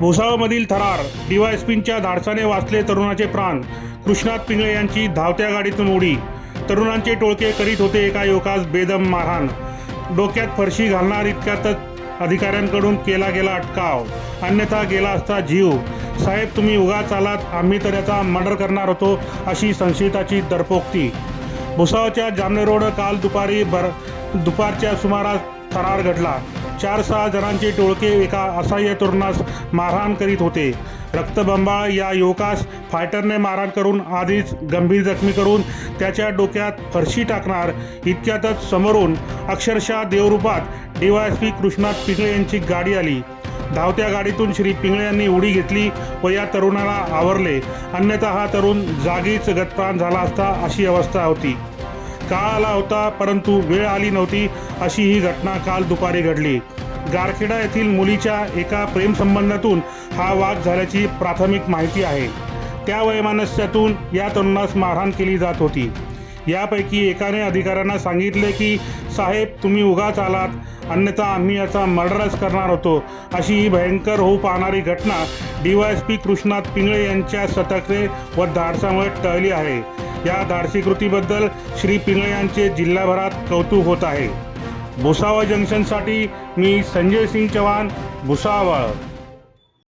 भुसावळमधील थरार डीवायएसपींच्या धाडसाने वाचले तरुणाचे प्राण. कृष्णात पिंगळे यांची धावत्या गाडीतून उडी. तरुणांचे टोळके करीत होते एका युवकास बेदम मारहाण. डोक्यात फरशी घालणार इतक्यातच अधिकाऱ्यांकडून केला गेला अटकाव. अन्यथा गेला असता जीव. साहेब तुम्ही उगाच आलात आम्ही तर याचा मर्डर करणार होतो अशी संशयिताची दरपोक्ती. भुसावळच्या जामने रोड काल दुपारी बर दुपारच्या सुमारास थरार घडला. चार सहा जणांचे टोळके एका असहाय्य तरुणास मारहाण करीत होते. रक्तबंबाळ या युवकास फायटरने मारहाण करून आधीच गंभीर जखमी करून त्याच्या डोक्यात फरशी टाकणार इतक्यातच समोरून अक्षरशः देवरूपात डीवायएसपी कृष्णात पिंगळे यांची गाडी आली. धावत्या गाडीतून श्री पिंगळे यांनी उडी घेतली व या तरुणाला आवरले. अन्यथा हा तरुण जागीच गतप्राण झाला असता अशी अवस्था होती. काळ आला होता परंतु वेळ आली नव्हती अशी ही घटना काल दुपारी घडली. गारखेडा येथील मुलीच्या एका प्रेमसंबंधातून हा वाद झाल्याची प्राथमिक माहिती आहे. त्या वयमानस्यातून या तरुणास मारहाण केली जात होती. यापैकी एकाने अधिकाऱ्यांना सांगितले की साहेब तुम्ही उगाच आलात. अन्यथा आम्ही याचा मर्डरच करणार होतो. अशी ही भयंकर होऊ पाहणारी घटना डीवायएसपी कृष्णात पिंगळे यांच्या सतर्कते व धाडसामुळे टळली आहे. या धाडसी कृतीबद्दल श्री पिंगळे यांचे जिल्हाभरात कौतुक होत आहे. भुसावळ जंक्शनसाठी मी संजय सिंग चव्हाण भुसावळ.